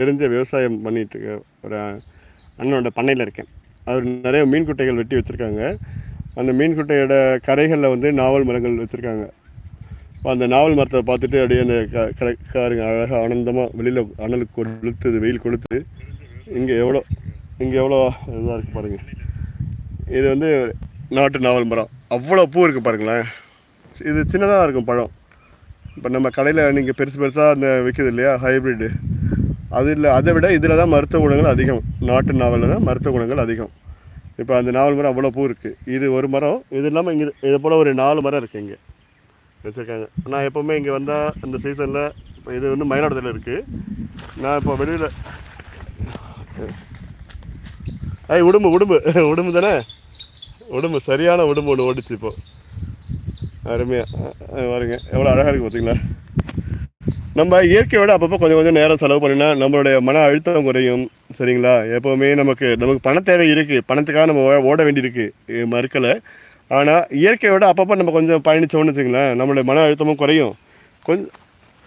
தெரிஞ்ச விவசாயம் பண்ணிகிட்டு இருக்க ஒரு அண்ணனோட பண்ணையில் இருக்கேன். அவர் நிறைய மீன் குட்டைகள் வெட்டி வச்சுருக்காங்க. அந்த மீன் குட்டையோட கரைகளில் வந்து நாவல் மரங்கள் வச்சுருக்காங்க. அந்த நாவல் மரத்தை பார்த்துட்டு அப்படியே அந்த க கடைக்காரங்க அழகாக ஆனந்தமாக வெளியில் அனல் கொளுத்துது வெயில் கொளுத்து. இங்கே எவ்வளோ இங்கே எவ்வளோ இதாக இருக்குது பாருங்கள் இது வந்து நாட்டு நாவல் மரம். அவ்வளோ பூ இருக்குது பாருங்களேன். இது சின்னதாக இருக்கும் பழம். இப்போ நம்ம கடையில் நீங்கள் பெருசு பெருசாக அந்த விற்கிது இல்லையா? ஹைப்ரிட்டு அது இல்லை அதை விட இதில் தான் மருத்துவ குணங்கள் அதிகம். நாட்டு நாவலில் தான் மருத்துவ குணங்கள் அதிகம். இப்போ அந்த நாவல் மரம் அவ்வளோ பூ இருக்குது இது ஒரு மரம் இது இல்லாமல் இங்கே இது போல் ஒரு நாலு மரம் இருக்குது இங்கே. வச்சுருக்காங்க. நான் எப்போவுமே இங்கே வந்தால் இந்த சீசனில் இப்போ இது வந்து மயிலாடுதுறையில் இருக்குது நான் இப்போ வெளியில் ஐய் உடும்பு உடும்பு. உடும்பு தானே? உடும்பு சரியான உடும்பு ஒன்று ஓடிச்சு இப்போ. அருமையாக வருங்க எவ்வளோ அழகாக இருக்குது பார்த்தீங்களா? நம்ம இயற்கையோட அப்பப்போ கொஞ்சம் கொஞ்சம் நேரம் செலவு பண்ணினா நம்மளுடைய மன அழுத்தம் குறையும். சரிங்களா? எப்போவுமே நமக்கு நமக்கு பண தேவை இருக்குது பணத்துக்காக நம்ம ஓட வேண்டியிருக்கு. மறுக்கலை. ஆனால் இயற்கையோட அப்பப்போ நம்ம கொஞ்சம் பயணித்தோம்னு வச்சுங்களேன் நம்மளுடைய மன அழுத்தமும் குறையும். கொஞ்சம்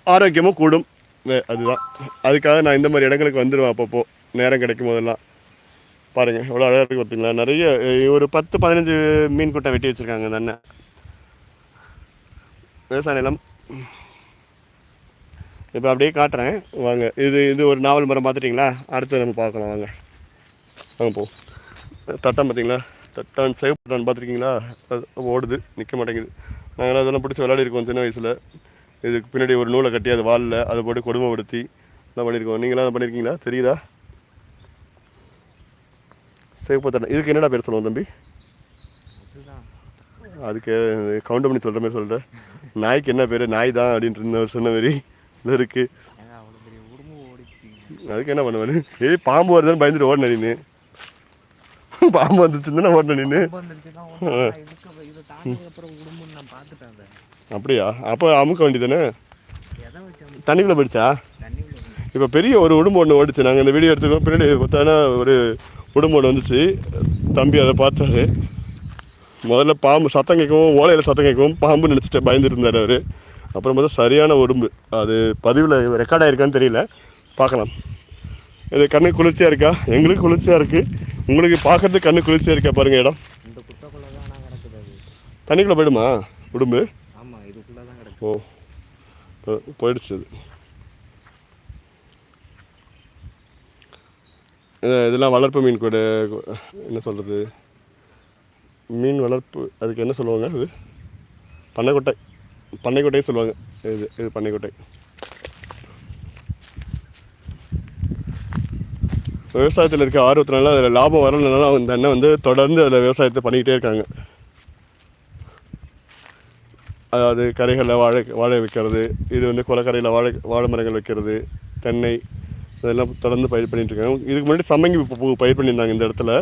ஆரோக்கியமும் கூடும். வே- அதுதான். அதுக்காக நான் இந்த மாதிரி இடங்களுக்கு வந்துடுவேன் அப்பப்போ. நேரம் கிடைக்கும் போதெல்லாம். பாருங்கள் எவ்வளோ அழகாக இருக்குது பார்த்தீங்களா நிறைய ஒரு பத்து பதினஞ்சு மீன் குட்டை வெட்டி வச்சுருக்காங்க இந்த அண்ணன். விவசாய நிலம். இப்போ அப்படியே காட்டுறேன். வாங்க. இது இது ஒரு நாவல் மரம் பார்த்துட்டிங்களா அடுத்து நம்ம பார்க்கலாம். வாங்க. வாங்க போ. தட்டம் பார்த்தீங்களா தட்டான் சிவப்பு தட்டான் பார்த்துருக்கீங்களா அது ஓடுது. நிற்க மாட்டேங்குது. நாங்கள் அதெல்லாம் பிடிச்சி விளையாடிருக்கோம் சின்ன வயசில். இதுக்கு பின்னாடி ஒரு நூலை கட்டி அது வாலில். அதை போட்டு கொடுமைப்படுத்தி எல்லாம் பண்ணியிருக்கோம் நீங்களாம் அதை பண்ணியிருக்கீங்களா தெரியுதா? சிவப்பு தட்டம் இதுக்கு என்னடா பேர் சொல்லுவோம் தம்பி? அதுக்கு கவுண்ட் பண்ணி சொல்கிற மாதிரி சொல்கிறேன் நாய்க்கு என்ன பேர்? நாய் தான் அப்படின்ட்டு சொன்ன மாதிரி. உடம்பு ஓடிச்சு அதுக்கு என்ன பண்ணுவேன் ஏய் பாம்பு வருதுன்னு பயந்துட்டு ஓடின நீனு பாம்பு வந்துச்சுன்னு ஓடின நீனு ரொம்ப வந்துருச்சுன்னா ஒன்றும் இதுக்கு இதை தாண்டினதுக்கு அப்புறம் உடம்புன்னு நான் பார்த்துட்டேன் அதை. அப்படியா? அப்போ அமுக்க வேண்டியதானே தண்ணிக்குள்ளே போயிடுச்சா? இப்போ பெரிய ஒரு உடம்பு ஒன்று ஓடிச்சு. நாங்கள் இந்த வீடியோ எடுத்துக்கோ பின்னாடி பார்த்தோன்னா ஒரு உடம்பு ஒன்று வந்துச்சு. தம்பி அதை பார்த்தாரு. முதல்ல பாம்பு சத்தம் கேட்கவும் ஓலையில் சத்தம் கேட்கவும் பாம்பு நினச்சிட்டு பயந்துட்டு இருந்தார் அவர். அப்புறம் பார்த்தா சரியான உடம்பு. அது பதிவில் ரெக்கார்ட் ஆயிருக்கான்னு தெரியல. பார்க்கலாம். இது கண்ணு குளிர்ச்சியாக இருக்கா? எங்களுக்கு குளிர்ச்சியாக இருக்குது உங்களுக்கு பார்க்கறதுக்கு கண்ணு குளிர்ச்சியாக இருக்கா பாருங்கள் இடம். அது. தண்ணிக்குள்ளே போயிடுமா? உடம்பு? ஓ போயிடுச்சு அது இது- இதெல்லாம் வளர்ப்பு மீன் கூட என்ன சொல்கிறது மீன் வளர்ப்பு அதுக்கு என்ன சொல்லுவாங்க இது பண்ணைக்கொட்டை பண்ணைக்கோட்டையே சொல்லுவாங்க. இது இது பண்ணைக்கோட்டை விவசாயத்தில் இருக்க ஆர்வத்தினால அதில் லாபம் வரணும்னால அந்த அண்ணன் வந்து தொடர்ந்து அதில் விவசாயத்தை பண்ணிக்கிட்டே இருக்காங்க. அதாவது கரைகளில் வாழை வாழை வைக்கிறது இது வந்து குளக்கரையில் வாழை வாழை மரங்கள் வைக்கிறது தென்னை இதெல்லாம் தொடர்ந்து பயிர் பண்ணிட்டு இருக்காங்க. இதுக்கு முன்னாடி சம்மங்கி பூ பயிர் பண்ணியிருந்தாங்க இந்த இடத்துல.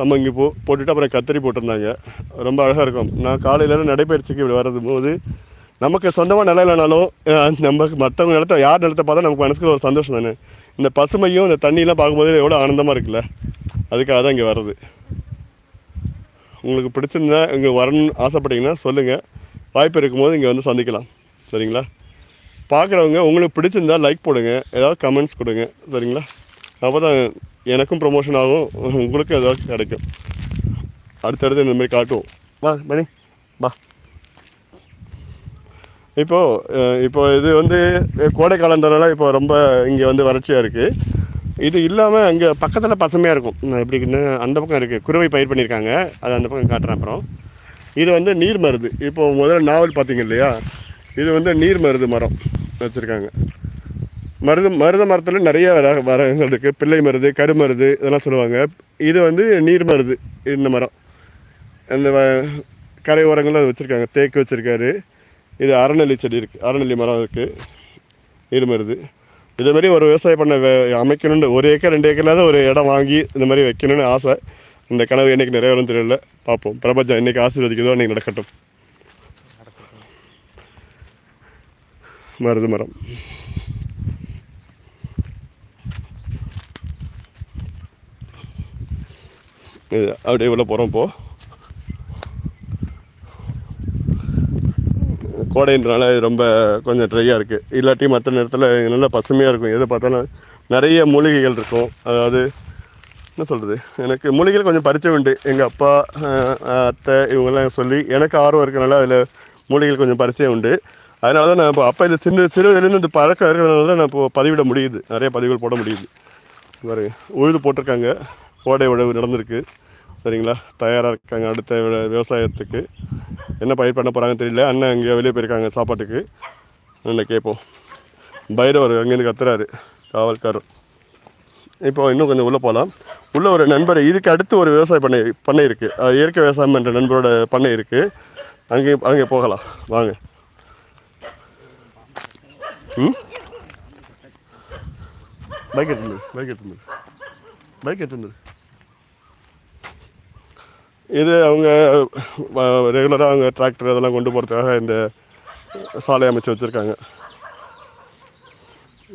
சம்பம் இங்கே போ போட்டுட்டு அப்புறம் கத்திரி போட்டிருந்தாங்க. ரொம்ப அழகாக இருக்கும். நான் காலையில் நடைப்பயிற்சிக்கு இப்படி வர்றது போது நமக்கு சொந்தமாக நிலம் இல்லைனாலும் நமக்கு மற்றவங்க நிலத்தை யார் நிலத்தை பார்த்தா நமக்கு மனசுக்கு ஒரு சந்தோஷம் தானே? இந்த பசுமையும் இந்த தண்ணியெலாம் பார்க்கும்போது எவ்வளோ ஆனந்தமாக இருக்குல்ல? அதுக்காக தான் இங்கே வர்றது. உங்களுக்கு பிடிச்சிருந்தா இங்கே வரணும்னு ஆசைப்பட்டீங்கன்னா சொல்லுங்கள் வாய்ப்பு இருக்கும்போது இங்கே வந்து சந்திக்கலாம். சரிங்களா? பார்க்குறவங்க உங்களுக்கு பிடிச்சிருந்தா லைக் போடுங்க. ஏதாவது கமெண்ட்ஸ் கொடுங்க. சரிங்களா? அப்போ தான் எனக்கும் ப்ரொமோஷன் ஆகும். உங்களுக்கும் ஏதாவது கிடைக்கும். அடுத்தடுத்து இந்த மாதிரி காட்டுவோம் வா மணி. வா. இப்போது இப்போ இது வந்து கோடை காலன்றனால இப்போ ரொம்ப இங்கே வந்து வறட்சியாக இருக்குது இது இல்லாமல் அங்கே பக்கத்தில் பசுமையாக இருக்கும். நான் எப்படின்னு அந்த பக்கம் இருக்குது குருவை பயிர் பண்ணியிருக்காங்க அது அந்த பக்கம் காட்டுறேன் அப்புறம். இது வந்து நீர் மருது. இப்போது முதல்ல நாவல் பார்த்தீங்க இல்லையா? இது வந்து நீர் மருது மரம் வச்சுருக்காங்க. மருது மருத மரத்தில் நிறைய ரக மரங்கள் இருக்குது பிள்ளை மருது கருமருது இதெல்லாம் சொல்லுவாங்க. இது வந்து நீர் மருது இந்த மரம். அந்த வ- கரை ஓரங்களில் வச்சுருக்காங்க. தேக்கு வச்சுருக்காரு. இது அறநெல்லி செடி இருக்குது அறநெல்லி மரம் இருக்குது நீர் மருது இதே மாதிரி ஒரு விவசாயம் பண்ண வே- அமைக்கணும்னு ஒரு ஏக்கர் ரெண்டு ஏக்கர்லாவது ஒரு இடம் வாங்கி இந்த மாதிரி வைக்கணும்னு ஆசை. இந்த கனவு என்னைக்கு நிறைவேறும் தெரியல. பார்ப்போம். பிரபஞ்சம் இன்றைக்கி ஆசீர்வதிக்குதோ அன்றைக்கி நடக்கட்டும். மருது மரம். அப்படியே உள்ள போகிறோம் இப்போ. கோடைன்றனால இது ரொம்ப கொஞ்சம் ட்ரையாக இருக்குது இல்லாட்டி மற்ற நேரத்தில் நல்லா பசுமையாக இருக்கும். எதை பார்த்தாலும் நிறைய மூலிகைகள் இருக்கும். அதாவது என்ன சொல்கிறது எனக்கு மூலிகைகள் கொஞ்சம் பறிச்ச உண்டு. எங்கள் அப்பா அத்தை இவங்கெல்லாம் சொல்லி எனக்கு ஆர்வம் இருக்கிறனால அதில் மூலிகைகள் கொஞ்சம் பரிச்சயம் உண்டு. அதனால தான் நான் இப்போ அப்போ இது சின்ன சிறுவதுலேருந்து இந்த பழக்கம் இருக்கிறதுனால தான் நான் இப்போ பதிவிட முடியுது. நிறைய பதிவுகள் போட முடியுது. பாருங்க. உழுது போட்டிருக்காங்க. கோடை உழவு நடந்திருக்கு. சரிங்களா? தயாராக இருக்காங்க அடுத்த விவசாயத்துக்கு. என்ன பயிர் பண்ண போகிறாங்கன்னு தெரியல. அண்ணன் இங்கே வெளியே போயிருக்காங்க சாப்பாட்டுக்கு. என்ன கேட்போம் பைரவர் அங்கேருந்து கத்துறாரு காவல்காரர். இப்போ இன்னும் கொஞ்சம் உள்ளே போகலாம் உள்ள ஒரு நண்பர் இதுக்கு அடுத்து ஒரு விவசாய பண்ணை பண்ணை இருக்குது அது இயற்கை விவசாயம் என்ற நண்பரோட பண்ணை இருக்குது அங்கே அங்கே போகலாம். வாங்க. ம்? பைக் எடுத்துரு பைக் எடுத்துரு பைக் எடுத்துரு இது அவங்க ரெகுலராக அவங்க டிராக்டர் அதெல்லாம் கொண்டு போகிறதுக்காக இந்த சாலை அமைச்சு வச்சுருக்காங்க.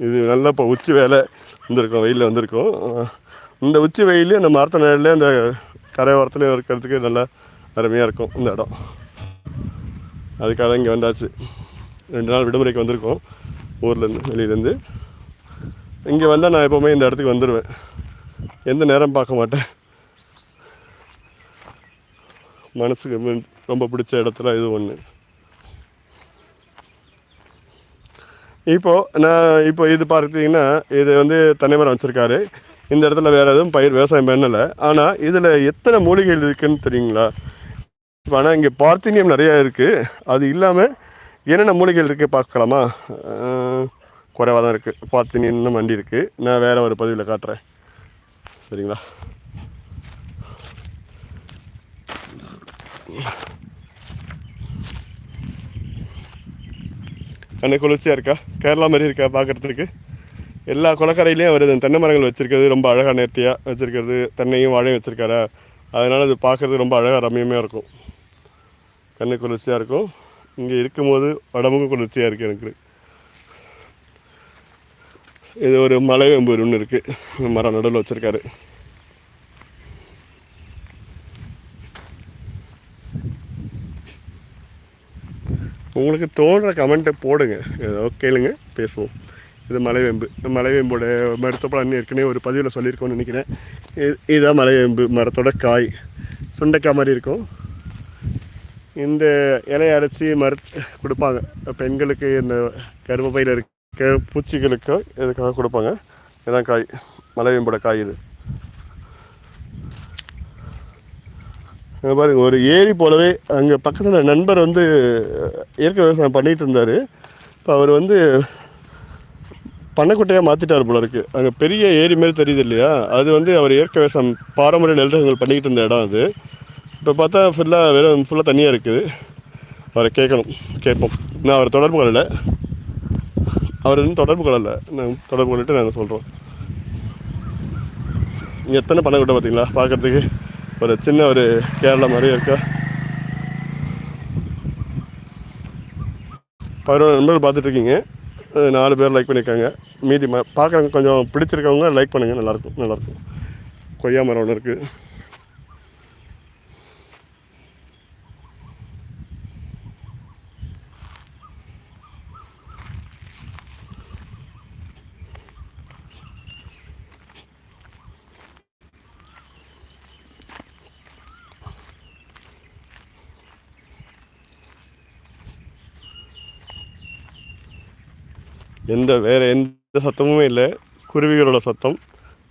இது நல்லா இப்போ உச்சி வேலை வந்திருக்கோம் வெயிலில் வந்திருக்கோம். இந்த உச்சி வெயில் இந்த மரத்த நிழல்ல இந்த கரையோரத்துலேயும் இருக்கிறதுக்கு நல்லா அருமையாக இருக்கும் இந்த இடம். அதுக்காக இங்கே வந்தாச்சு. ரெண்டு நாள் விடுமுறைக்கு வந்திருக்கோம் ஊர்லேருந்து வெளியிலேருந்து. இங்கே வந்தால் நான் எப்போவுமே இந்த இடத்துக்கு வந்துடுவேன் எந்த நேரம் பார்க்க மாட்டேன். மனசுக்கு ரொம்ப- பிடிச்ச இடத்துல இது ஒன்று இப்போது நான் இப்போ இது பார்த்தீங்கன்னா இது வந்து தனிமரம் வச்சுருக்காரு. இந்த இடத்துல வேறு எதுவும் பயிர் விவசாயம் பண்ணலை. ஆனால் இதில் எத்தனை மூலிகைகள் இருக்குதுன்னு தெரியுங்களா? இப்போ ஆனால் இங்கே பார்த்தீனியம் நிறையா இருக்குது அது இல்லாமல் என்னென்ன மூலிகைகள் இருக்குது பார்க்கலாமா? குறைவாக தான் இருக்குது பார்த்தீனியம் வண்டி இருக்குது நான் வேறு ஒரு பதிவில் காட்டுறேன். சரிங்களா? கண்ணு குளிர்ச்சியாக இருக்கா? கேரளா மாதிரி இருக்கா பார்க்குறதுக்கு எல்லா குளக்கரையிலையும் அவர் தென்னை மரங்கள் வச்சுருக்கிறது ரொம்ப அழகாக நேர்த்தியாக வச்சுருக்கிறது தென்னையும் வாழையும் வச்சுருக்காரா? அதனால் அது பார்க்குறது ரொம்ப அழகாக ரம்மியமாக இருக்கும். கண்ணு குளிர்ச்சியாக இருக்கும். இங்கே இருக்கும்போது உடம்புக்கும் குளிர்ச்சியாக இருக்குது எனக்கு. இது ஒரு மலை வெம்பு ஒன்று இருக்குது மரம் நடுவில் வச்சுருக்காரு. உங்களுக்கு தோன்ற கமெண்ட்டை போடுங்க. ஏதோ கேளுங்க பேசுவோம். இது மலைவேம்பு. இந்த மலைவேம்போட மருத்துவ பலன் ஏற்கனவே ஒரு பதிவில் சொல்லியிருக்கோம்னு நினைக்கிறேன். இது இதுதான் மலைவேம்பு மரத்தோட காய். சுண்டைக்காய் மாதிரி இருக்கும். இந்த இலையை அரைச்சி மரு கொடுப்பாங்க. பெண்களுக்கு இந்த கருப்பையில் இருக்க பூச்சிகளுக்கு இதுக்காக கொடுப்பாங்க? இதுதான் காய். மலைவேம்போட காய் இது. அங்கே பாருங்க ஒரு ஏரி போலவே அங்கே பக்கத்தில் நண்பர் வந்து இயற்கை விவசாயம் பண்ணிகிட்டு இருந்தார். இப்போ அவர் வந்து பண்ணைக்குட்டையாக மாற்றிட்டார் போல இருக்குது அங்கே பெரிய ஏரி மாதிரி தெரியுது இல்லையா? அது வந்து அவர் இயற்கை விவசாயம் பாரம்பரிய நெல்றகங்கள் பண்ணிக்கிட்டு இருந்த இடம் அது. இப்போ பார்த்தா ஃபுல்லாக வெறும் ஃபுல்லாக தனியாக இருக்குது. அவரை கேட்கணும் கேட்போம். நான் அவர் தொடர்பு கொள்ளலை. அவர் இன்னும் தொடர்பு கொள்ளலை. நாங்கள் தொடர்பு கொண்டுட்டு நாங்கள் சொல்கிறோம் எத்தனை பண்ணைக்குட்டை பார்த்தீங்களா? பார்க்குறதுக்கு? ஒரு சின்ன ஒரு கேரளா மாதிரி இருக்கா. பதினோரு நண்பர்கள் பார்த்துட்ருக்கீங்க. நாலு பேர் லைக் பண்ணியிருக்காங்க. மீதி ம பார்க்குறவங்க கொஞ்சம் பிடிச்சிருக்கவங்க லைக் பண்ணுங்கள் நல்லாயிருக்கும். நல்லாயிருக்கும். கொய்யா மரம் ஒன்று இருக்குது எந்த வேறு எந்த சத்தமுமே இல்லை. குருவிகளோட சத்தம்.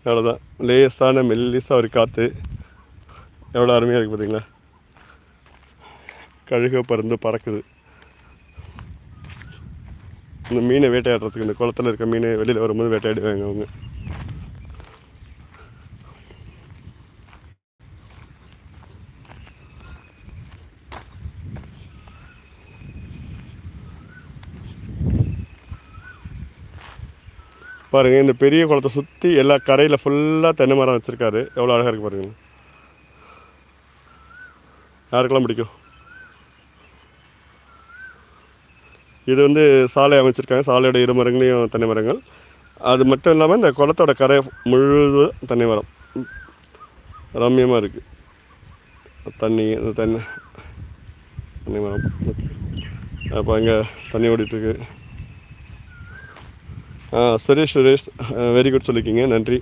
அவ்வளோதான் லேசான மெல்லிசாக ஒரு காற்று எவ்வளோ அருமையாக இருக்குது பார்த்தீங்களா கழுக பறந்து பறக்குது. இந்த மீனை வேட்டையாடுறதுக்கு இந்த குளத்துல இருக்க மீனை வெளியில் வரும்போது வேட்டையாடுவாங்க அவங்க. பாருங்கள் இந்த பெரிய குளத்தை சுற்றி எல்லா கரையில் ஃபுல்லாக தென்னை மரம் வச்சுருக்காரு. எவ்வளோ அழகாக இருக்குது பாருங்கள் யாருக்கெல்லாம் பிடிக்கும்? இது வந்து சாலை அமைச்சிருக்காங்க. சாலையோட இரு மரங்களையும் தென்னை மரங்கள். அது மட்டும் இல்லாமல் இந்த குளத்தோட கரை முழுவதும் தென்னை மரம். ரம்மியமாக இருக்குது தண்ணி இந்த தென்னை தென்னை மரம். அப்போ இங்கே தண்ணி ஓடிட்டுருக்கு சுரேஷ் சுரேஷ். வெரி குட் சொல்லிக்கிங்க நன்றி.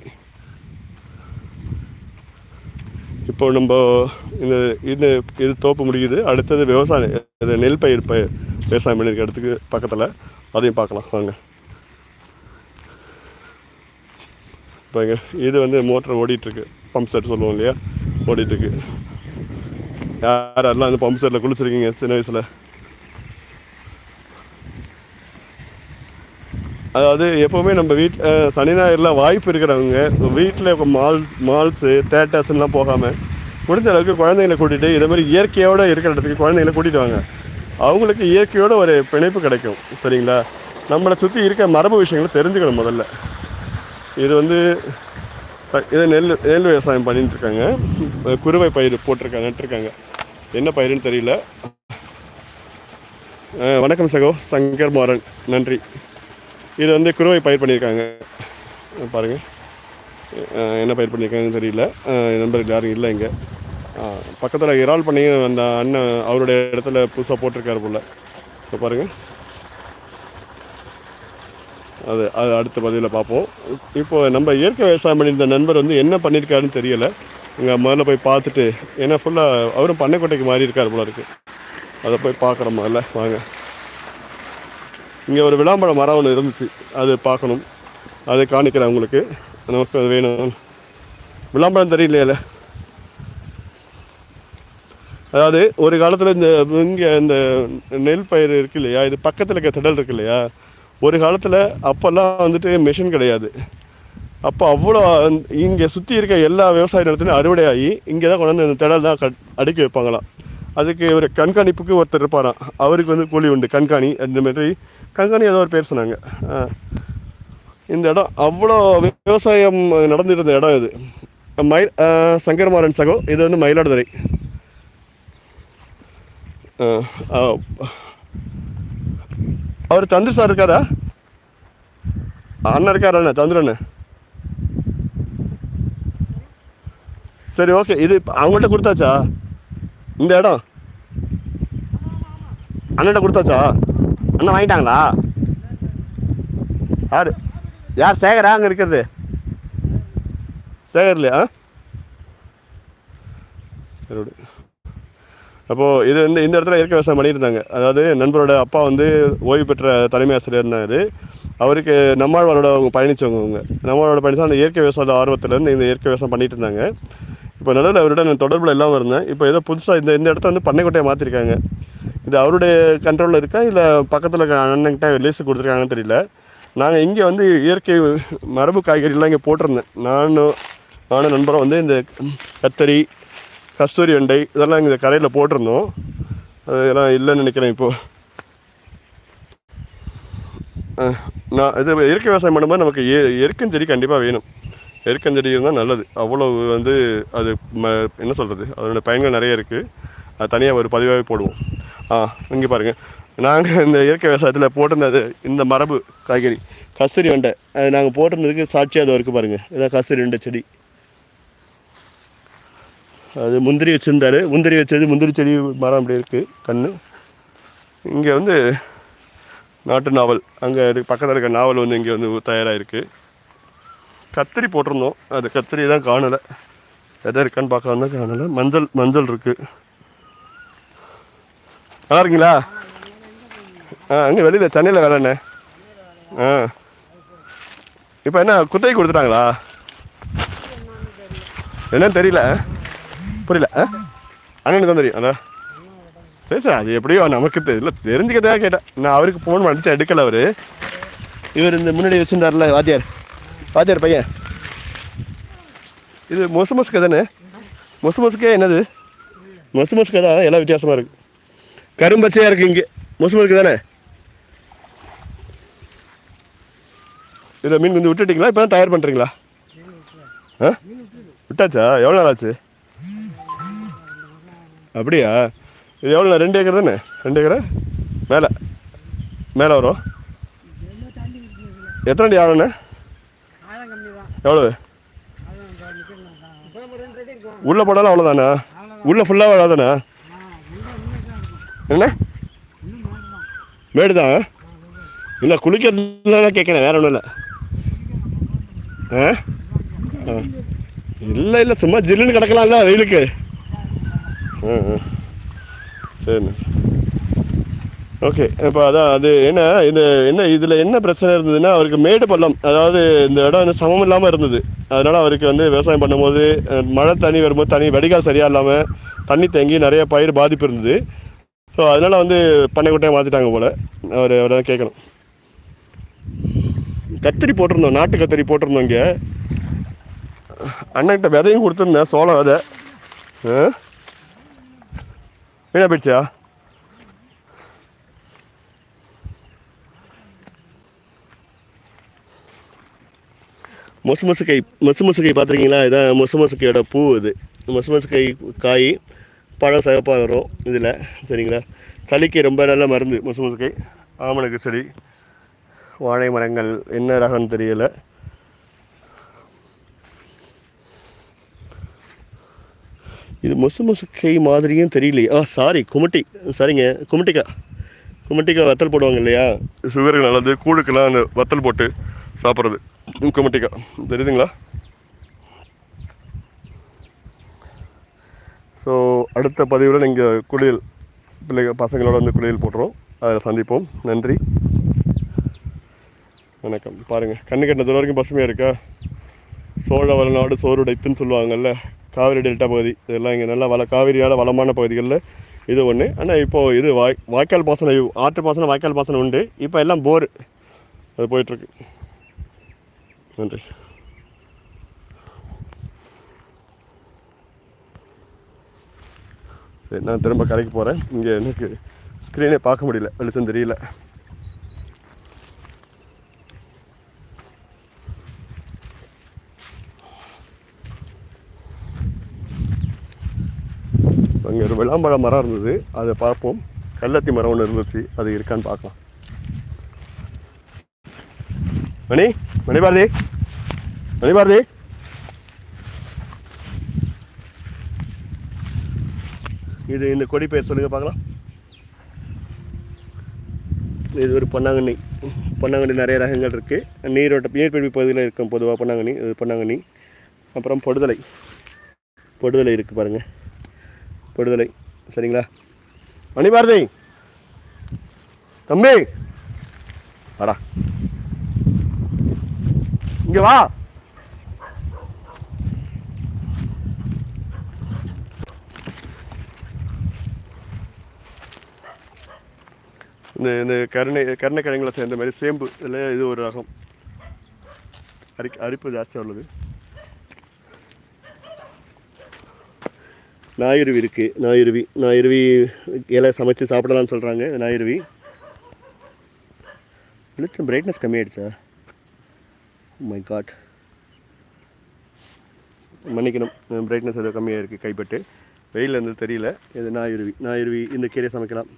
இப்போ நம்ம இந்த இது இது தோப்பு முடியுது. அடுத்தது விவசாயம் இது நெல் பயிர் பயிர் விவசாயம் பண்ணியிருக்க இடத்துக்கு பக்கத்தில். அதையும் பார்க்கலாம். வாங்க. இப்போ இது வந்து மோட்டர் ஓடிட்டுருக்கு. பம்ப் செட் சொல்லுவோம் இல்லையா? ஓடிட்டுருக்கு. யார் யாரெல்லாம் அந்த பம்ப் செட்டில் குளிச்சிருக்கீங்க சின்ன வயசில்? அதாவது எப்போவுமே நம்ம வீட்டில் சனி ஞாயிறில் வாய்ப்பு இருக்கிறவங்க வீட்டில் இப்போ மால் மால்ஸு தேட்டர்ஸ்லாம் போகாமல் முடிஞ்ச அளவுக்கு குழந்தைங்களை கூட்டிகிட்டு இதே மாதிரி இயற்கையோடு இருக்கிற இடத்துக்கு குழந்தைங்களை கூட்டிகிட்டு வாங்க. அவங்களுக்கு இயற்கையோட ஒரு பிணைப்பு கிடைக்கும் சரிங்களா? நம்மளை சுற்றி இருக்க மரபு விஷயங்களை தெரிஞ்சுக்கணும் முதல்ல. இது வந்து இது நெல் நெல் விவசாயம் பண்ணிட்டு இருக்காங்க. குறுவை பயிர் போட்டிருக்காங்க நட்டுருக்காங்க. என்ன பயிருன்னு தெரியல. வணக்கம் சகோ சங்கர் மாறன். நன்றி. இது வந்து குருவை பயிர் பண்ணியிருக்காங்க. பாருங்கள் என்ன பயிர் பண்ணியிருக்காங்கன்னு தெரியல. நண்பர்கள் யாரும் இல்லை இங்கே. பக்கத்தில் இறால் பண்ணியும் அந்த அண்ணன் அவருடைய இடத்துல புதுசாக போட்டிருக்காரு போல். இப்போ பாருங்கள் அது அது அடுத்த பதிவில் பார்ப்போம். இப்போ நம்ம இயற்கை விவசாயம் பண்ணியிருந்த நண்பர் வந்து என்ன பண்ணியிருக்காருன்னு தெரியலை. இங்கே முதல்ல போய் பார்த்துட்டு ஏன்னா ஃபுல்லாக அவரும் பண்ணைக்கோட்டைக்கு மாறி இருக்கார் போல இருக்குது அதை போய் பார்க்குறோம் முதல்ல. வாங்க. இங்கே ஒரு விளாம்பழ மரம் ஒன்று இருந்துச்சு. அது பார்க்கணும். அதை காணிக்கிறேன் உங்களுக்கு. நமக்கு அது வேணும். விளாம்பழம் தெரியலையில. அதாவது ஒரு காலத்தில் இந்த இங்கே இந்த நெல் பயிர் இருக்கு இல்லையா? இது பக்கத்தில் இருக்க திடல் இருக்கு இல்லையா? ஒரு காலத்தில் அப்போல்லாம் வந்துட்டு மிஷின் கிடையாது. அப்போ அவ்வளோ இங்கே சுற்றி இருக்க எல்லா விவசாய நிலத்துலையும் அறுவடை ஆகி இங்கே தான் கொண்டாந்து இந்த திடல் தான் கட் அடுக்கி வைப்பாங்களாம். அதுக்கு ஒரு கண்காணிப்புக்கு ஒருத்தர் இருப்பாராம் அவருக்கு வந்து கூலி உண்டு கண்காணி அந்த மாதிரி. கண்காணி ஏதோ ஒரு பேர் சொன்னாங்க. ஆ. இந்த இடம் அவ்வளோ விவசாயம் நடந்துட்டு இருந்த இடம் இது. மயில் ஆ, சங்கரமாறன் சகோ இது வந்து மயிலாடுதுறை. ஆ, ஆ, அவர் சந்திர சார் இருக்காரா? அண்ணன் இருக்காரா அண்ணன்? சந்திரன் சரி ஓகே. இது அவங்கள்ட்ட கொடுத்தாச்சா? இந்த இடம். அண்ணன்ட்ட கொடுத்தாச்சா? அண்ணன் வாங்கிட்டாங்களா? யார்? யார்? சேகரா? அங்கே இருக்கிறது. சேகர் இல்லையா சரி அப்போது இது வந்து இந்த இடத்துல இயற்கை விவசாயம் பண்ணியிருந்தாங்க அதாவது நண்பரோட அப்பா வந்து ஓய்வு பெற்ற தலைமை ஆசிரியர் இருந்தார். அவருக்கு நம்மாழ்வாரோட அவங்க பயணிச்சவங்க அவங்க. நம்மாழ்வாரோட பயணிச்சா அந்த இயற்கை விவசாய ஆர்வத்திலேருந்து இந்த இயற்கை விவசாயம் பண்ணிகிட்டு இருந்தாங்க. இப்போ நடுவில் அவரோட நான் தொடர்பில் இல்லாமல் இருந்தேன். இப்போ ஏதோ புதுசாக இந்த இந்த இடத்த வந்து பண்ணைக்கோட்டையை மாற்றிருக்காங்க இது அவருடைய கண்ட்ரோலில் இருக்கா? இல்லை பக்கத்தில் இருக்க அண்ணன்கிட்ட லீஸு கொடுத்துருக்காங்கன்னு தெரியல. நாங்கள் இங்கே வந்து இயற்கை மரபு காய்கறிலாம் இங்கே போட்டிருந்தேன். நானும் நானும் நண்பரும் வந்து இந்த கத்தரி கஸ்தூரி வெண்டை இதெல்லாம் இங்கே கரையில் போட்டிருந்தோம். அதெல்லாம் இல்லைன்னு நினைக்கிறேன் இப்போது நான் இது இயற்கை விவசாயம் பண்ணும்போது நமக்கு இயற்கை செடி கண்டிப்பாக வேணும். எருக்கஞ்செடி இருந்தால் நல்லது. அவ்வளோ வந்து அது ம என்ன சொல்கிறது அதோட பயன்கள் நிறைய இருக்குது அது தனியாக ஒரு பதிவாகவே போடுவோம். ஆ இங்கே பாருங்கள் நாங்கள் இந்த இயற்கை விவசாயத்தில் போட்டிருந்தது இந்த மரபு காய்கறி. கஸ்தூரி வெண்டை. அது நாங்கள் போட்டிருந்ததுக்கு சாட்சியாக அது இருக்குது பாருங்கள் இதான் கஸ்தூரி வெண்டை செடி. அது முந்திரி வச்சுருந்தாரு. முந்திரி வச்சது முந்திரி செடி மரம் அப்படி இருக்குது கன்று இங்கே வந்து நாட்டு நாவல். அங்கே பக்கத்தில் இருக்க நாவல் வந்து இங்கே வந்து தயாராக இருக்குது கத்திரி போட்டிருந்தோம். அது கத்திரி தான் காணலை. எதை இருக்கான்னு பார்க்கலாம் காணலை. மஞ்சள் மஞ்சள் இருக்குது நல்லா இருக்கீங்களா? ஆ அங்கே வெளியில் சென்னையில் வேலைண்ணே ஆ. இப்போ என்ன குத்தகை கொடுத்துட்டாங்களா? என்னன்னு தெரியல. புரியல. ஆ? அண்ணனுக்கு தான் தெரியும். அதான் சரி சார். அது எப்படியோ நமக்கு தெரியல தெரிஞ்சுக்கதான் கேட்டேன். நான் அவருக்கு ஃபோன் பண்ணிச்சு எடுக்கல அவர். இவர் இந்த முன்னாடி வச்சுருந்தார்ல வாத்தியார். வாத்தியார் பையன்? இது மொசு மொசுக்கு தானே? மொசு மொசுக்கே என்னது? மொசு மொசுக்கு தான் எல்லாம் வித்தியாசமாக இருக்குது கரும்பச்சையாக இருக்குது இங்கே. மொசு மொசுக்கு தானே? இதில் மீன் வந்து விட்டுட்டீங்களா? இப்போ தான் தயார் பண்ணுறீங்களா ஆ? விட்டாச்சா? எவ்வளோ நாள் ஆச்சு? அப்படியா? இது எவ்வளோ ரெண்டு ஏக்கர் தானே? ரெண்டு ஏக்கரா? மேலே. மேலே வரும். எத்தனை அடி ஆகணுண்ணே ஆழம் கம்மி தான் எவ்வளவு அதான் இந்த நிற்கிறேன் இப்போ நம்ம ரெண்டு ரெடி எவ்வளவு? உள்ளே போட்டாலும் அவ்வளோதானா உள்ளே ஃபுல்லாக அவ்வளோதாண்ணா என்ன? மேடு தான் இல்லை குளிக்கிறதுல கேட்குறேன் வேற ஒன்றும் இல்லை. ஆ? ஆ. இல்லை இல்லை சும்மா ஜில்லுன்னு கிடக்கலாம்ல வெயிலுக்கு. ஆ ஆ. சரிண்ணா ஓகே இப்போ அதான் அது என்ன இது என்ன இதில் என்ன பிரச்சனை இருந்ததுன்னா அவருக்கு மேடு பள்ளம் அதாவது இந்த இடம் வந்து சமம் இல்லாமல் இருந்தது. அதனால் அவருக்கு வந்து விவசாயம் பண்ணும்போது மழை தண்ணி வரும்போது தண்ணி வடிகால் சரியாக இல்லாமல் தண்ணி தேங்கி நிறைய பயிர் பாதிப்பு இருந்தது. ஸோ அதனால் வந்து பண்ணைக்குட்டையை மாற்றிட்டாங்க போல். அவர் அவரை தான் கேட்கணும். கத்திரி போட்டிருந்தோம் நாட்டு கத்திரி போட்டிருந்தோம் இங்கே. அண்ணன்கிட்ட விதையும் கொடுத்துருந்தேன் சோளம் விதை. வீணாக போயிடுச்சா? மொசு மொசுக்கை மொசு மொசுக்கை பார்த்துருக்கீங்களா? இதான் மொசு மொசுக்கையோட பூ இது. மொசு மொசுக்கை காய் பழம் சிவப்பாக வரும் இதில். சரிங்களா? சளிக்கு ரொம்ப நல்ல மருந்து மொசு மொசுக்கை ஆமணக்கு செடி வாழை மரங்கள் என்ன ரகம்னு தெரியலை. இது மொசு மொசுக்கை மாதிரியும் தெரியலையே. ஆ சாரி குமட்டி. சரிங்க குமட்டிக்காய். குமட்டிக்காய் வத்தல் போடுவாங்க இல்லையா? சுகருக்கு நல்லது கூழுக்கெல்லாம் அந்த வத்தல் போட்டு சாப்பிட்றது. குமட்டிக்காய் தெரியுதுங்களா? ஸோ அடுத்த பதிவில் நீங்கள் குளியல் பிள்ளைங்க பசங்களோட வந்து குளியல் போடுறோம் அதில் சந்திப்போம். நன்றி. வணக்கம். பாருங்கள் கண்ணு கட்டின தூரம் வரைக்கும் பசுமையாக இருக்கா? சோழ வளநாடு சோறுடைத்துன்னு சொல்லுவாங்கல்ல காவிரி டெல்டா பகுதி. இதெல்லாம் இங்கே நல்லா வள காவிரியால் வளமான பகுதிகளில் இது ஒன்று ஆனால் இப்போது இது வாய் வாய்க்கால் பாசனம் ஆற்று பாசனம் வாய்க்கால் பாசனம் உண்டு. இப்போ எல்லாம் போர். அது போயிட்டுருக்கு. நன்றி சரி நான் திரும்ப கரைக்கு போகிறேன் இங்கே எனக்கு ஸ்க்ரீனே பார்க்க முடியல. வெளிச்சம் தெரியல. அங்கே ஒரு விளாம்பழ மரம் இருந்தது. அதை பார்ப்போம். கல்லத்தி மரம் ஒன்று இருந்துச்சு. அது இருக்கான்னு பார்க்கலாம். மணி மணி பாரதி. மணி பாரதி. இது இந்த கொடி பேர் சொல்லுங்க பார்க்கலாம். இது ஒரு பொன்னாங்கண்ணி. பொன்னாங்கண்ணி நிறைய ரகங்கள் இருக்குது நீரோட்ட நீர்பிடிப்பு பகுதியில் இருக்கும் பொதுவாக பொன்னாங்கண்ணி இது பொன்னாங்கண்ணி. அப்புறம் பொடுதலை. பொடுதலை இருக்குது பாருங்கள் பொடுதலை. சரிங்களா? மணிபாரதி தம்பி. வாடா. இங்க வா. இந்த இந்த கருணை கருணைக்கிழங்குல சேர்ந்த மாதிரி சேம்பு இதில் இது ஒரு ரகம். அரி அரிப்பு ஜாஸ்தியாக உள்ளது. நாயுருவி இருக்குது நாயுருவி நாயுருவி இலை சமைச்சு சாப்பிடலாம்னு சொல்கிறாங்க நாயிருவி வெளிச்சம் பிரைட்னஸ் கம்மியாயிடுச்சா? Oh மை காட் மன்னிக்கணும். பிரைட்னஸ் ஏதோ கம்மியாக இருக்குது கைப்பட்டு. வெயிலில் இருந்து தெரியல. இது நாயுருவி. நாயுருவி இந்த கீரையை சமைக்கலாம்.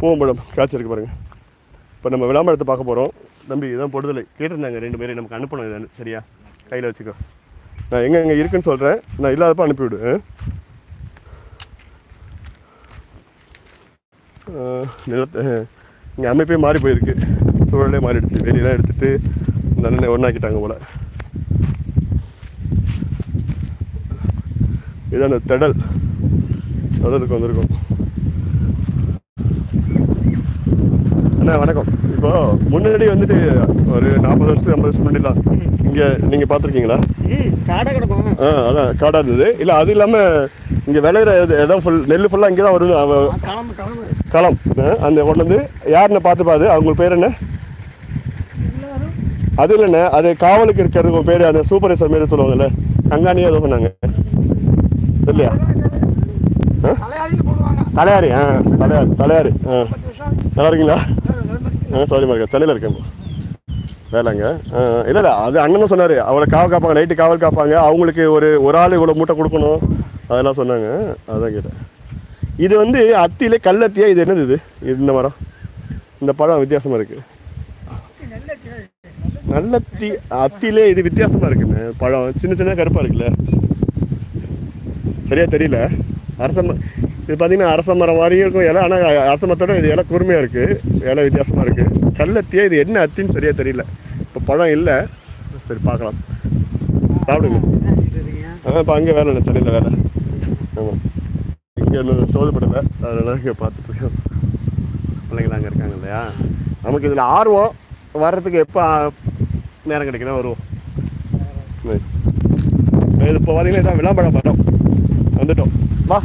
பூவம்பழம் காய்ச்சிருக்கு பாருங்கள் இப்போ நம்ம விளாம்பழத்தை பார்க்க போகிறோம் தம்பி இதான் பொடுதலை. கேட்டிருந்தாங்க ரெண்டு பேரும் நமக்கு அனுப்பணும் இதை சரியா? கையில் வச்சுக்கோ. நான் எங்கே எங்கே இருக்குன்னு சொல்கிறேன் நான் இல்லாதப்ப அனுப்பிவிடு நிலத்தை இங்கே அமைப்பே மாறி போயிருக்கு. சூழலே மாறிடுச்சு. வெளியெல்லாம் எடுத்துட்டு இந்த அண்ணனை ஒன்றாக்கிட்டாங்க போல். இதான் அந்த திடல். திடலுக்கு வந்திருக்கோம். அண்ணா வணக்கம். இப்போ முன்னாடி வந்துட்டு ஒரு நாற்பது வருஷத்துக்கு ஐம்பது வருஷம் முன்னாடிலாம் இங்கே நீங்கள் பார்த்துருக்கீங்களா? ஆ அதான் காடாக இருந்தது. இல்லை அது இல்லாமல் இங்கே விளையிற இடம் ஃபுல் நெல் ஃபுல்லாக இங்கே தான் வரும் ஸ்தலம் களம் ஆ, அந்த கொண்டு வந்து யாருன்னு பார்த்து பாது அவங்க பேர் என்ன? அது இல்லைண்ணே அது காவலுக்கு இருக்கிறது பேர் அந்த சூப்பர்வைசர் மாரி சொல்லுவாங்கல்ல கங்காணியே ஏதோ சொன்னாங்க. இல்லையா தலையாரி ஆ தலையாரி தலையாரி ஆ. நல்லா இருக்கீங்களா? ஆ சாரி மார்க்கா சென்னையில் இருக்கேன். வேலைங்க. ஆ இல்லை இல்லை அது அண்ணனும் சொன்னார் அவளை காவல் காப்பாங்க நைட்டு காவல் காப்பாங்க அவங்களுக்கு ஒரு ஒரு ஆள் இவ்வளோ மூட்டை கொடுக்கணும் அதெல்லாம் சொன்னாங்க. அதான் கேட்டேன். இது வந்து அத்தியிலே கல்லத்தியா இது என்னது இது? இந்த மரம். இந்த பழம் வித்தியாசமாக இருக்குது நல்ல தீ அத்தியிலே இது வித்தியாசமாக இருக்குங்க பழம் சின்ன சின்ன கருப்பாக இருக்குல்ல. சரியா தெரியல. அரச இது பார்த்தீங்கன்னா அரச மரம் மாதிரியும் இருக்கும். இலை ஆனால் அரச மரத்தோட இது இலை கூர்மையாக இருக்குது இலை வித்தியாசமாக இருக்குது கல்லத்தியே இது என்ன அத்தின்னு சரியாக தெரியல. இப்போ பழம் இல்லை. சரி பார்க்கலாம் சாப்பிடுங்க. ஆ இப்போ அங்கே வேலை இல்லை சென்னையில் வேலை. ஆமாம் இங்கே இன்னும் சோதப்படலை அதனால இங்கே பார்த்துட்டு பிள்ளைங்க அங்கே இருக்காங்க இல்லையா? நமக்கு இதில் ஆர்வம் வர்றதுக்கு எப்போ நேரம் கிடைக்குதோ வருவோம். இது இப்போ பார்த்தீங்கன்னா இதான் விளாம்பழம் மரம் வந்துட்டோம். வா.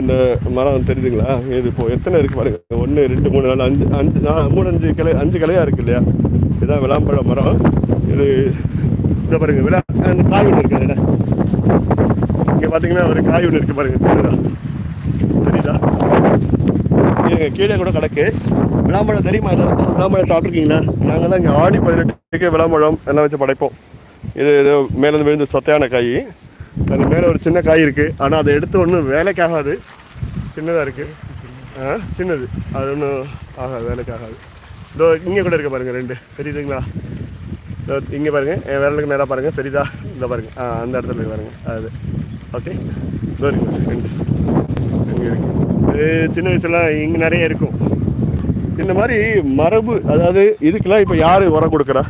இந்த மரம் தெரியுதுங்களா? இது இப்போ எத்தனை இருக்கு பாருங்க. ஒன்று ரெண்டு மூணு நாலு அஞ்சு அஞ்சு நா- மூணு அஞ்சு கிளை அஞ்சு கிளையா இருக்கு இல்லையா? இதுதான் விளாம்பழ மரம். இது இந்த பாருங்க விழா அந்த காய் ஒன்று இருக்கு அதில். இங்கே பார்த்தீங்கன்னா ஒரு காய் ஒன்று இருக்கு பாருங்க தெரியுதா? தெரியுதா? இங்க கீழே கூட கிடக்கு. விளாம்பழம் தெரியுமா எல்லாருக்கும் விளாம்பழம் சாப்பிட்ருக்கீங்களா நாங்கள்லாம் இங்கே ஆடி பதினெட்டுக்கு விளாம்பழம் எல்லாம் வச்சு படைப்போம். இது இது மேலேருந்து விழுந்து சொத்தையான காய். அது மேலே ஒரு சின்ன காய் இருக்குது ஆனால் அதை எடுத்து ஒன்றும் வேலைக்காகாது. சின்னதாக இருக்குது ஆ சின்னது. அது ஒன்றும் ஆகாது வேலைக்காகாது. இதோ இங்கே கூட இருக்க பாருங்கள் ரெண்டு. தெரியுதுங்களா? இங்கே பாருங்கள் என் விரலுக்கு நேராக பாருங்கள் பெரிதா இந்த பாருங்கள் ஆ அந்த இடத்துல இருக்கு பாருங்கள் அது ஓகே இதோ இருக்கு ரெண்டு. இங்கே இருக்கு. இது சின்ன வயசுல இங்கே நிறைய இருக்கும். இந்த மாதிரி மரபு அதாவது இதுக்கெல்லாம் இப்போ யார் உரம் கொடுக்குறா?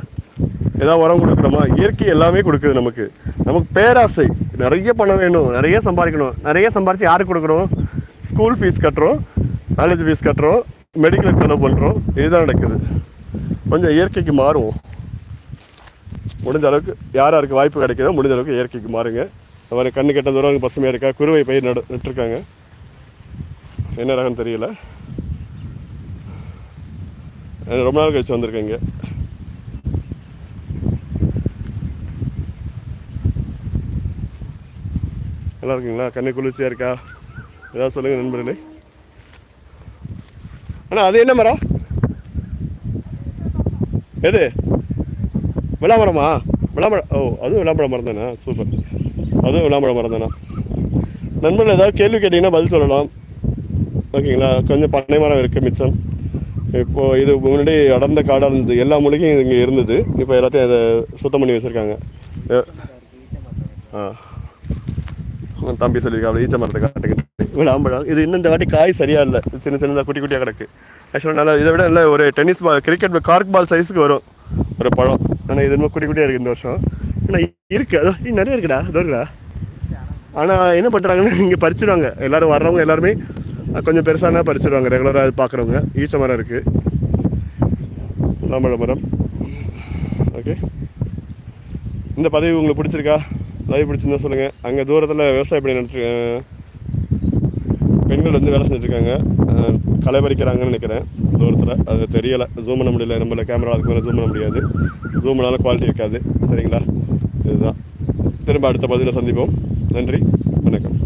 ஏதாவது உரம் கொடுக்குறோமா இயற்கை எல்லாமே கொடுக்குது நமக்கு. நமக்கு பேராசை. நிறைய பணம் வேணும் நிறைய சம்பாதிக்கணும். நிறைய சம்பாதிச்சு யாருக்கு கொடுக்குறோம்? ஸ்கூல் ஃபீஸ் கட்டுறோம் காலேஜ் ஃபீஸ் கட்டுறோம் மெடிக்கல் செலவு பண்ணுறோம் இதுதான் நடக்குது. கொஞ்சம் இயற்கைக்கு மாறுவோம். முடிஞ்ச அளவுக்கு யார் யாருக்கு வாய்ப்பு கிடைக்குதோ முடிஞ்ச அளவுக்கு இயற்கைக்கு மாறுங்க. இந்த மாதிரி கண்ணு கெட்ட தூரம் பசுமையாக இருக்கா? குருவை பயிர் நடு நட்டுருக்காங்க. என்ன ரகம் தெரியல. ரொம்ப நாள் கழிச்சு வந்திருக்கேங்க நல்லா இருக்குங்களா? கண்ணு குளிர்ச்சியாக இருக்கா? ஏதாவது சொல்லுங்கள் நண்பர்களே. அண்ணா அது என்ன மரம்? எது? விளாமரமா? விளாமரம் ஓ அதுவும் விளாம்பழ மரம் தானே? சூப்பர். அதுவும் விளாம்பழ மரம் தானே? நண்பர்கள் ஏதாவது கேள்வி கேட்டிங்கன்னா பதில் சொல்லலாம். ஓகேங்களா? கொஞ்சம் பண்ணை மரம் இருக்குது மிச்சம். இப்போது இது முன்னாடி அடர்ந்த காடாக இருந்தது. எல்லா மூலிகையும் இங்கே இருந்தது. இப்போ எல்லாத்தையும் அதை சுத்தம் பண்ணி வச்சுருக்காங்க. ஆ. தம்பி சொல்லியிருக்காங்க ஈச்ச மரத்தை காட்டுக்கிட்டு. விளாம்பழம். இது இன்னும் இந்த வாட்டி காய் சரியாக இல்லை. சின்ன சின்னதாக குட்டி குட்டியாக கிடக்கு. ஆக்சுவலாக நல்லா இதை விட நல்ல ஒரு tennis ball cricket cork ball சைஸுக்கு வரும். ஒரு பழம். ஆனால் இது இன்னும் குட்டி குட்டியாக இருக்குது இந்த வருஷம். ஆனால் இருக்குது அதோ நிறைய இருக்குடா. அதோ இருக்குடா. ஆனால் என்ன பண்ணுறாங்கன்னா இங்கே பறிச்சிடுவாங்க எல்லோரும் வர்றவங்க எல்லாருமே கொஞ்சம் பெருசானா பறிச்சிடுவாங்க ரெகுலராக அது பார்க்குறவங்க ஈச்ச மரம் இருக்குது விளாம்பழ மரம் ஓகே இந்த பதவி உங்களுக்கு பிடிச்சிருக்கா? பதவி பிடிச்சிருந்தா சொல்லுங்கள் அங்கே தூரத்தில் விவசாயம் பண்ணி நடத்து பெண்கள் வந்து வேலை செஞ்சுருக்காங்க களை பறிக்கிறாங்கன்னு நினைக்கிறேன். தூரத்தில் அது தெரியலை. ஜூம் பண்ண முடியல. நம்மள கேமரா அதுக்கு மேலே ஜூம் பண்ண முடியாது. ஜூம் பண்ணாலும் குவாலிட்டி இருக்காது. சரிங்களா? இதுதான். திரும்ப அடுத்த பதிலில் சந்திப்போம். நன்றி. வணக்கம்.